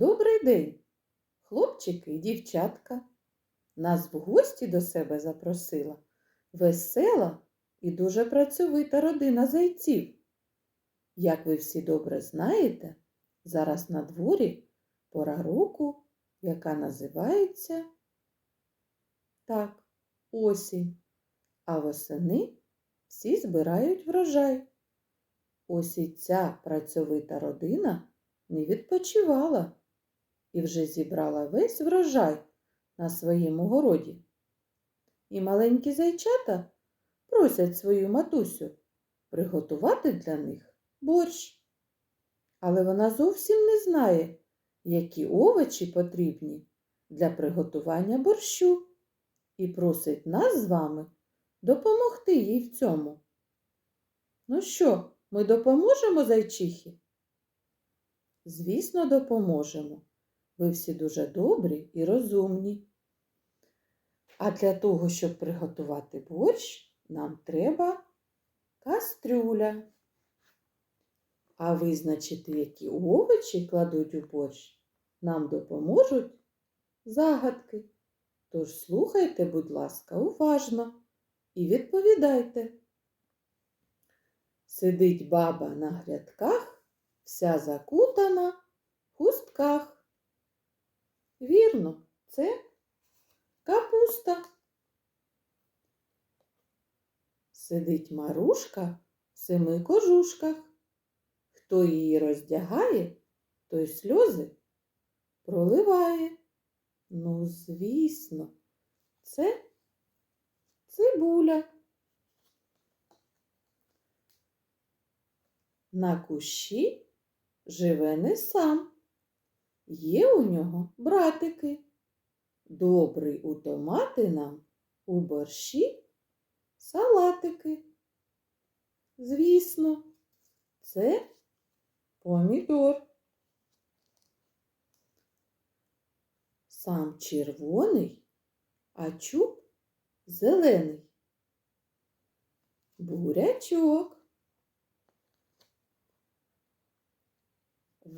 Добрий день, хлопчики і дівчатка. Нас в гості до себе запросила весела і дуже працьовита родина зайців. Як ви всі добре знаєте, зараз на дворі пора року, яка називається так, осінь, а восени всі збирають врожай. Ось і ця працьовита родина не відпочивала і вже зібрала весь врожай на своєму городі. І маленькі зайчата просять свою матусю приготувати для них борщ. Але вона зовсім не знає, які овочі потрібні для приготування борщу, і просить нас з вами допомогти їй в цьому. Ну що, ми допоможемо зайчихі? Звісно, допоможемо. Ви всі дуже добрі і розумні. А для того, щоб приготувати борщ, нам треба кастрюля. А визначити, які овочі кладуть у борщ, нам допоможуть загадки. Тож слухайте, будь ласка, уважно і відповідайте. Сидить баба на грядках, вся закутана в хустках. Вірно, це капуста. Сидить марушка в семи кожушках. Хто її роздягає, той сльози проливає. Ну, звісно, це цибуля. На кущі живе не сам. Є у нього братики. Добрий у томати нам у борщі салатики. Звісно, це помідор. Сам червоний, а чуб зелений. Бурячок.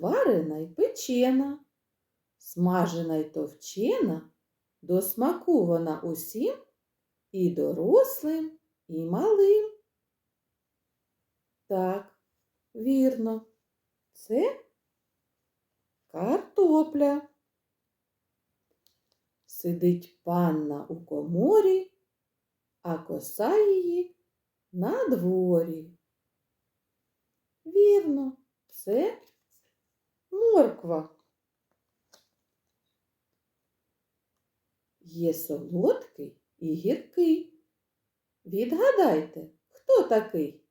Варена й печена, смажена й товчена, до смаку вона усім і дорослим, і малим. Так, вірно, це картопля. Сидить панна у коморі, а коса її на дворі. Вірно, це морква. Є солодкий і гіркий. Відгадайте, хто такий?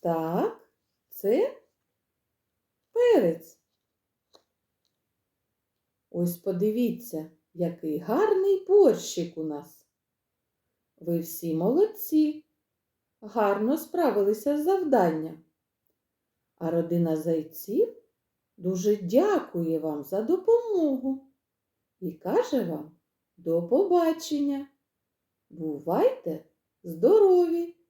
Так, це перець. Ось подивіться, який гарний борщик у нас. Ви всі молодці, гарно справилися з завданням. А родина зайців дуже дякує вам за допомогу і каже вам до побачення. Бувайте здорові!